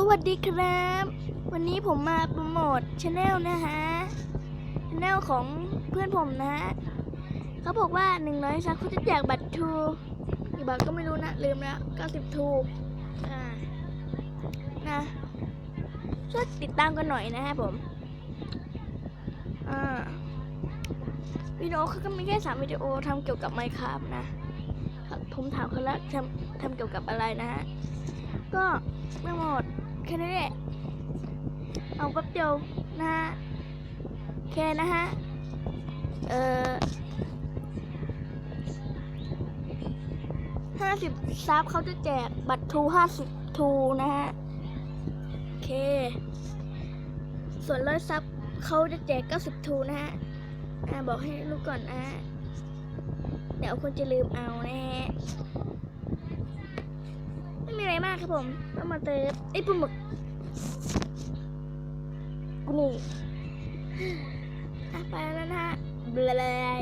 สวัสดีครับ วันนี้ผมมาโปรโมทช anel นะฮะช anel ของเพื่อนผมนะฮะเขาบอกว่าหนึ่งร้อยซับเขาจะแจกบัตรทูกี่บาทก็ไม่รู้นะ ลืมแล้วเก้าสิบทูอ่านะช่วยติดตามกันหน่อยนะฮะผมอ่าวิดีโอเขาก็มีแค่สามวิดีโอทำเกี่ยวกับ Minecraft นะผมถามเขาแล้วทำทำเกี่ยวกับอะไรนะฮะ ก็ไม่หมด แค่นี้แหละเอาแป๊บเดียวนะฮะแค่นะฮะเอ่อห้าสิบซับเขาจะแจกบัตรทูห้าสิบทูนะฮะโอเค ส่วนร้อยซับเขาจะแจกเก้าสิบทูนะฮะอ่าบอกให้ลูกก่อนอะเดี๋ยวคนจะลืมเอานะฮะากครับผมต้องมาเติมไอ้ปลาหมึกกูนี่ไปแล้วนะฮะเบลา